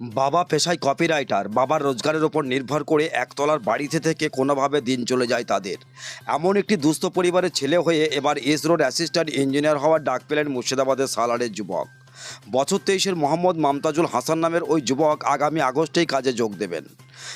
বাবা পেশায় কপিরাইটার বাবার রোজগারের ওপর নির্ভর করে একতলার বাড়িতে থেকে কোনোভাবে দিন চলে যায় তাদের। এমন একটি দুস্থ পরিবারের ছেলে হয়ে এবার ইসরোর অ্যাসিস্ট্যান্ট ইঞ্জিনিয়ার হওয়ার ডাক পেলেন মুর্শিদাবাদের সালারের যুবক। বছর তেইশের মোহাম্মদ মামতাজুল হাসান নামের ওই যুবক আগামী আগস্টেই কাজে যোগ দেবেন।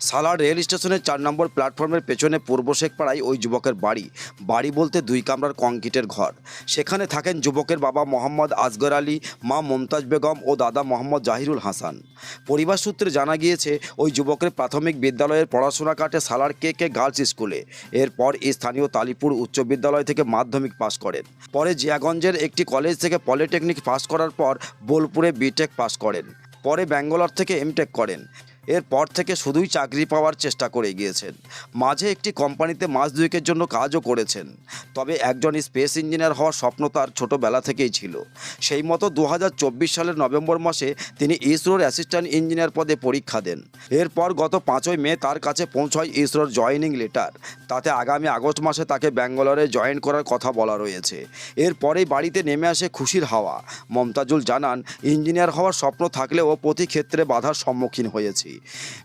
সালার রেল স্টেশনের চার নম্বর প্ল্যাটফর্মের পেছনে পূর্ব শেখপাড়ায় ওই যুবকের বাড়ি। বাড়ি বলতে দুই কামরার কংক্রিটের ঘর। সেখানে থাকেন যুবকের বাবা মোহাম্মদ আজগর আলী, মা মমতাজ বেগম ও দাদা মোহাম্মদ জাহিরুল হাসান। পরিবার সূত্রে জানা গিয়েছে, ওই যুবকের প্রাথমিক বিদ্যালয়ের পড়াশোনা কাটে সালার কে কে গার্লস স্কুলে। এরপর স্থানীয় তালিপুর উচ্চ বিদ্যালয় থেকে মাধ্যমিক পাশ করেন। পরে জিয়াগঞ্জের একটি কলেজ থেকে পলিটেকনিক পাশ করার পর বোলপুরে বিটেক পাশ করেন। পরে ব্যাঙ্গালোর থেকে এমটেক করেন। এরপর থেকে শুধুই চাকরি পাওয়ার চেষ্টা করে গিয়েছেন মাঝে একটি কোম্পানিতে মাস দুয়েকের জন্য কাজও করেছেন। তবে একজন স্পেস ইঞ্জিনিয়ার হওয়ার স্বপ্ন তার ছোটোবেলা থেকেই ছিল। সেই মতো দু হাজার চব্বিশ সালের নভেম্বর মাসে তিনি ইসরোর অ্যাসিস্ট্যান্ট ইঞ্জিনিয়ার পদে পরীক্ষা দেন। এরপর গত পাঁচই মে তার কাছে পৌঁছয় ইসরোর জয়েনিং লেটার। তাতে আগামী আগস্ট মাসে তাকে ব্যাঙ্গালোরে জয়েন করার কথা বলা রয়েছে। এরপরেই বাড়িতে নেমে আসে খুশির হাওয়া। মমতাজুল জানান, ইঞ্জিনিয়ার হওয়ার স্বপ্ন থাকলেও প্রতি ক্ষেত্রে বাধার সম্মুখীন হয়েছি।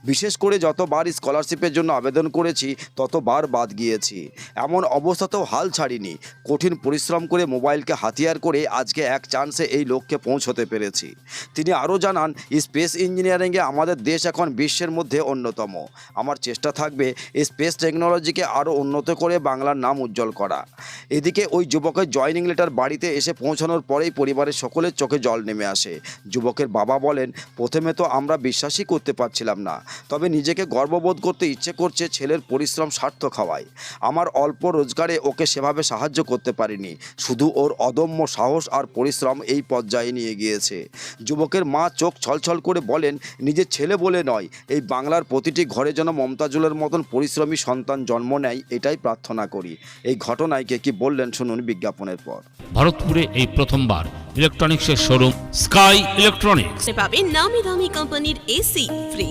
বিশেষ করে যতবার স্কলারশিপের জন্য আবেদন করেছি, ততবার বাদ গিয়েছি। এমন অবস্থাতেও হাল ছাড়িনি। কঠিন পরিশ্রম করে মোবাইলকে হাতিয়ার করে আজকে এক চান্সে এই লক্ষ্যে পৌঁছতে পেরেছি। তিনি আরও জানান, স্পেস ইঞ্জিনিয়ারিংয়ে আমাদের দেশ এখন বিশ্বের মধ্যে অন্যতম। আমার চেষ্টা থাকবে স্পেস টেকনোলজিকে আরও উন্নত করে বাংলার নাম উজ্জ্বল করা। এদিকে ওই যুবকের জয়নিং লেটার বাড়িতে এসে পৌঁছানোর পরেই পরিবারের সকলের চোখে জল নেমে আসে। যুবকের বাবা বলেন, প্রথমে তো আমরা বিশ্বাসই করতে পারছিলাম না। তবে নিজেকে গর্ববোধ করতে ইচ্ছে করছে ছেলের পরিশ্রম সার্থক হওয়ায়। আমার অল্প রোজগারে ওকে সেভাবে সাহায্য করতে পারিনি। শুধু ওর অদম্য সাহস আর পরিশ্রম এই পর্যায়ে নিয়ে গিয়েছে। যুবকের মা চোখ ছলছল করে বলেন নিজের ছেলে বলে নয় এই বাংলার প্রতিটি ঘরে যেন মমতাজুলের মতন পরিশ্রমী সন্তান জন্ম নেয় এটাই প্রার্থনা করি। এই ঘটনায় কে কি বললেন শুনুন বিজ্ঞাপনের পর। ভারতপুরে এই প্রথমবার ইলেকট্রনিক্সের শোরুম স্কাই ইলেকট্রনিক্স পাবেন নামি দামি কোম্পানির AC fridge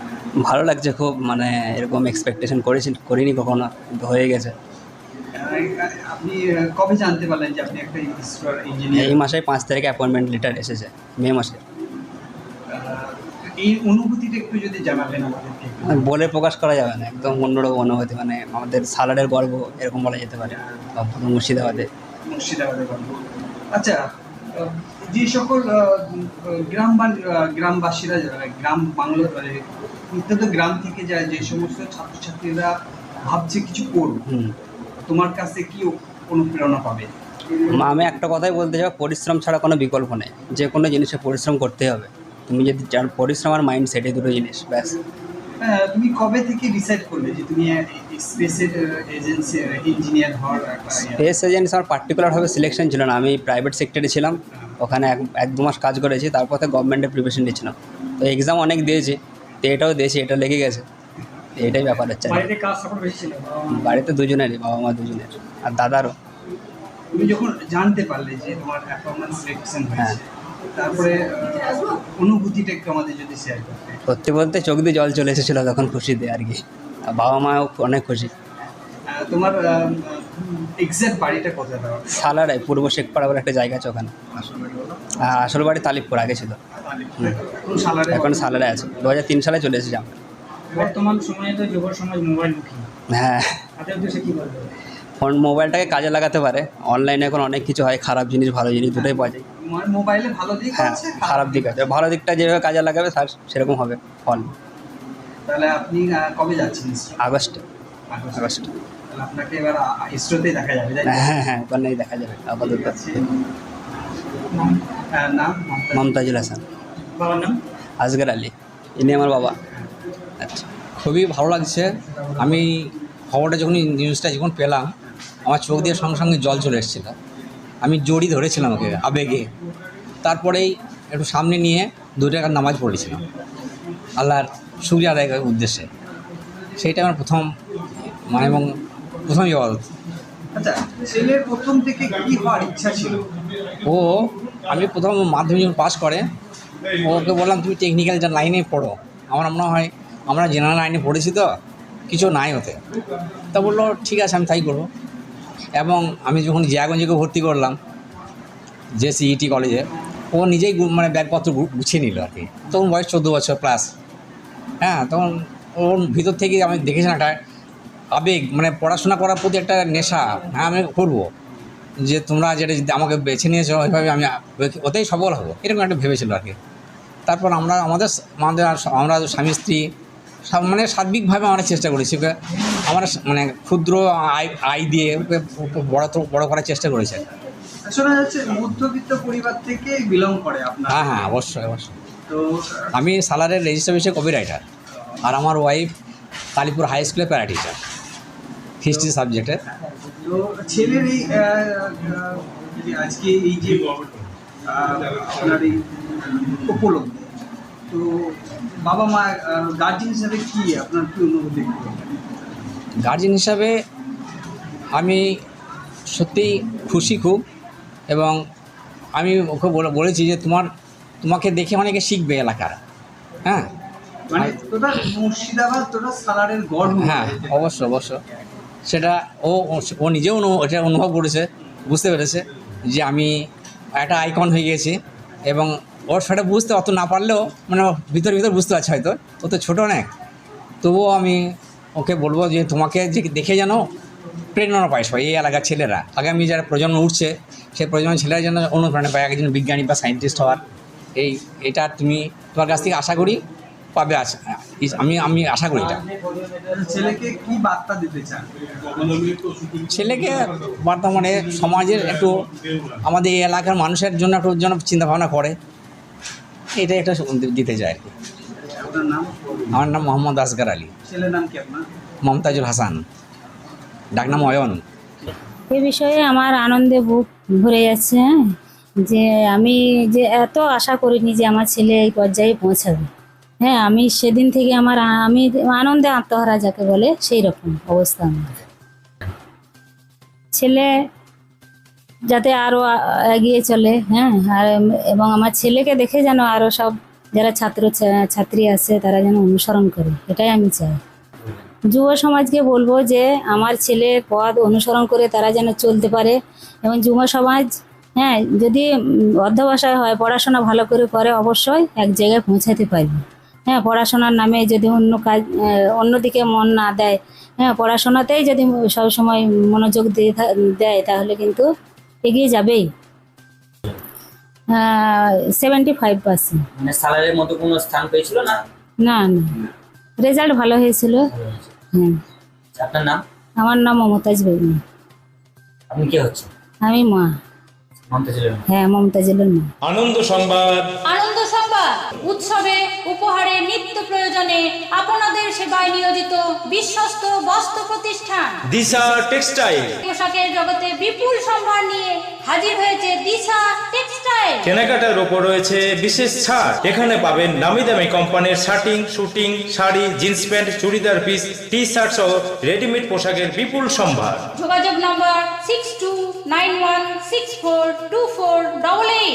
ভালো লাগছে খুব মানে এরকম এক্সপেকটেশন করেছি করিনি কখনো কিন্তু হয়ে গেছে। আপনি কবে জানতে পারলেন যে আপনি একটা ইসরোর এই মাসে পাঁচ তারিখে অ্যাপয়েন্টমেন্ট লেটার এসেছে মে মাসে। এই অনুভূতিটা একটু যদি জানাবেন আমাদেরকে। বলে প্রকাশ করা যাবে না একদম অন্যরকম অনুভূতি মানে আমাদের সালাডের গর্ব এরকম বলা যেতে পারে মুর্শিদাবাদে। মুর্শিদাবাদে গল্প। আচ্ছা যে সকল গ্রাম বা গ্রামবাসীরা যারা গ্রাম বাংলা মানে অত্যন্ত গ্রাম থেকে যায় যে সমস্ত ছাত্রছাত্রীরা ভাবছে কিছু করব তোমার কাছে কি অনুপ্রেরণা পাবে? আমি একটা কথাই বলতে চাই পরিশ্রম ছাড়া কোনো বিকল্প নেই যে কোনো জিনিসে পরিশ্রম করতেই হবে। তুমি যদি যার পরিশ্রম আর মাইন্ড সেট এই দুটো জিনিস ব্যাস। হ্যাঁ, তুমি কবে থেকে ডিসাইড করলে যে তুমি স্পেসের এজেন্সি ইঞ্জিনিয়ার হওয়ার? স্পেস এজেন্সি আমার পার্টিকুলারভাবে সিলেকশন ছিল না আমি প্রাইভেট সেক্টরে ছিলাম। ওখানে এক এক দু মাস কাজ করেছি তারপর তো গভর্নমেন্টের প্রিপারেশন নিচ্ছিলাম তো এক্সাম অনেক দিয়েছি তো এটাও দিয়েছি এটা লেগে গেছে। এটাই ব্যাপার হচ্ছে। বাড়িতে। দুজনেরই বাবা মা দুজনের আর দাদারও। তুমি যখন জানতে পারলে যে তোমার অ্যাপয়েন্টমেন্ট সিলেকশন হ্যাঁ। হয়েছে তারপরে অনুভূতিটা একটু আমাদের যদি শেয়ার করতে। সত্যি বলতে চোখ দিয়ে জল চলে এসেছিল তখন খুশি খুশিতে আর কি। আর বাবা মাও অনেক খুশি। তোমার এক্সাক্ট বাড়িটা কোথায় সালারায় পূর্ব শেখপাড়া বলে একটা জায়গা আছে ওখানে। আসল বাড়ি বাড়ি তালিবপুর আগে ছিল। এখন সালারায় আছে। দু হাজার তিন সালে চলে এসেছি আমরা। বর্তমান সময়ে তো যুব সমাজ মোবাইলমুখী হ্যাঁ। ফোন মোবাইলটাকে কাজে লাগাতে পারে। অনলাইনে এখন অনেক কিছু হয় খারাপ জিনিস ভালো জিনিস দুটোই পাওয়া যায়। মোবাইলে ভালো দিক হ্যাঁ খারাপ দিক আছে। ভালো দিকটা যেভাবে কাজে লাগাবে তার সেরকম হবে ফল। তাহলে আপনি কবে যাচ্ছেন আগস্টে। আগস্টে। আগস্টে তাহলে আপনাকে এবার ইসরোতেই দেখা যাবে হ্যাঁ হ্যাঁ ওখানেই দেখা যাবে আপাতত। ঠিক আছে। আহ, নাম মমতাজুল হাসান। বাবার নাম? আসগর আলী। ইনি আমার বাবা। আচ্ছা খুবই ভালো লাগছে। আমি খবরটা যখন নিউজটা যখন পেলাম আমার চোখ দিয়ে সঙ্গে সঙ্গে জল চলে এসেছিল। আমি জড়ি ধরেছিলাম ওকে আবেগে। তারপরেই একটু সামনে নিয়ে দু টাকার নামাজ পড়েছিলাম। আল্লাহর সুবিধা আদায় উদ্দেশ্যে। সেইটা আমার প্রথম মানে এবং প্রথম ইবাদত আচ্ছা ছেলের প্রথম থেকে কি হওয়ার ইচ্ছা ছিল? ও আমি প্রথম মাধ্যমিক যখন পাস করে ওকে বললাম তুমি টেকনিক্যাল যা লাইনে পড়ো। আমার মনে হয় আমরা জেনারেল লাইনে পড়েছি তো কিছু নাই হতে তা বলল ঠিক আছে আমি তাই করব। এবং আমি যখন জিয়াগঞ্জকে ভর্তি করলাম যে সিইটি কলেজে ও নিজেই মানে ব্যাগপত্র গুছিয়ে নিল আর কি। তখন বয়স চোদ্দ বছর প্লাস হ্যাঁ তখন ওর ভিতর থেকে আমি দেখেছিলাম একটা আবেগ মানে পড়াশোনা করার প্রতি একটা নেশা হ্যাঁ আমি করব। যে তোমরা যেটা যদি আমাকে বেছে নিয়েছো ওইভাবে আমি ওতেই সফল হব। এরকম একটা ভেবেছিল আর কি। তারপর আমরা আমাদের আমাদের আমরা স্বামী স্ত্রী সব মানে সার্বিকভাবে আমরা চেষ্টা করেছি। ওকে আমরা মানে ক্ষুদ্র আয় আয় দিয়ে ওকে বড় বড় করার চেষ্টা করেছে। শোনা যাচ্ছে মধ্যবিত্ত পরিবার থেকে বিলং করে আপনার। হ্যাঁ হ্যাঁ অবশ্যই অবশ্যই। তো আমি সালারের রেজিস্টার বিষয়ে কপি রাইটার আর আমার ওয়াইফ কালীপুর হাই স্কুলে প্যারা টিচার হিস্ট্রি সাবজেক্টে তো ছেলের এই আহ, আহ, যে আজকে এই যে আপনার এই উপলব্ধি তো বাবা মা গার্জেন হিসাবে কি আপনার কি অনুভূতি? গার্জেন হিসাবে আমি সত্যিই খুশি খুব এবং আমি ওকে বলেছি যে তোমার তোমাকে দেখে অনেকে শিখবে এলাকার হ্যাঁ? মানে হ্যাঁ অবশ্য অবশ্য সেটা ও ও- নিজেও এটা অনুভব করেছে, বুঝতে পেরেছে যে আমি একটা আইকন হয়ে গেছি এবং ওর সেটা বুঝতে অত না পারলেও মানে ভিতর ভিতর বুঝতে পারছে হয়তো, ও তো ছোটো অনেক। তবুও আমি ওকে বলব যে তোমাকে যে দেখে যেন প্রেরণা পায় সবাই, এই এলাকার ছেলেরা। আগামী যারা প্রজন্ম উঠছে, সেই প্রজন্মের ছেলেরা যেন অনুপ্রেরণা পায়, একজন বিজ্ঞানী বা সায়েন্টিস্ট হওয়ার। এই, এটা তুমি তোমার কাছ থেকে আশা করি পাবে আমি আমি আশা করি এটা। ছেলেকে কি বার্তা দিতে চান? ছেলেকে বর্তমানে সমাজের একটু আমাদের এই এলাকার মানুষের জন্য একটু যেন চিন্তা ভাবনা করে। এটাই একটা দিতে চাই আর কি। আমার নাম মোহাম্মদ আসগার আলী। ছেলের নাম কি আপনার? মমতাজুল হাসান। ডাকনাম অয়ন। এ বিষয়ে আমার আনন্দে বুক ভরে যাচ্ছে হ্যাঁ? যে আমি যে এত আশা করিনি যে আমার ছেলে এই পর্যায়ে পৌঁছাবে। হ্যাঁ আমি সেদিন থেকে আমার আমি আনন্দে আত্মহারা যাকে বলে সেই রকম অবস্থা আমার। ছেলে যাতে আরও এগিয়ে চলে হ্যাঁ আর, এবং আমার ছেলেকে দেখে যেন আরও সব যারা ছাত্র ছাত্রী আছে তারা যেন অনুসরণ করে, এটাই আমি চাই। যুব সমাজকে বলব যে আমার ছেলের পদ অনুসরণ করে তারা যেন চলতে পারে, এবং যুব সমাজ হ্যাঁ যদি অধ্যবসায় হয়, পড়াশোনা ভালো করে করে অবশ্যই এক জায়গায় পৌঁছাতে পারবে হ্যাঁ পড়াশোনার নামে যদি অন্য কাজ অন্যদিকে মন না দেয় হ্যাঁ পড়াশোনাতেই যদি সব সময় মনোযোগ দিয়ে থা- দেয় তাহলে কিন্তু এগিয়ে যাবেই। সেভেন্টি ফাইভ পার্সেন্ট মানে সালারের মতো কোনো স্থান পেয়েছিল না? না না। রেজাল্ট ভালো হয়েছিল। হ্যাঁ। আপনার নাম? আমার নাম মমতাজ বেগম। আপনি কে হচ্ছে আমি মা। মমতা ছিলেন হ্যাঁ মমতাজুলের মা। আনন্দ সংবাদ। আনন্দ উৎসবে উপহারে নিত্য প্রয়োজনে আপনাদের সেবায় নিয়োজিত বিশ্বস্ত বস্ত্র প্রতিষ্ঠান। দিশা টেক্সটাইল। পোশাকের জগতে বিপুল সম্ভার নিয়ে হাজির হয়েছে দিশা টেক্সটাইল। কেনাকাটার ওপর রয়েছে বিশেষ ছাড়। এখানে পাবেন নামি দামি কোম্পানির shirting suiting sari jeans pant churidar piece T shirt সহ রেডিমেড পোশাকের বিপুল সম্ভার। যোগাযোগ নম্বর six two nine one six four two four double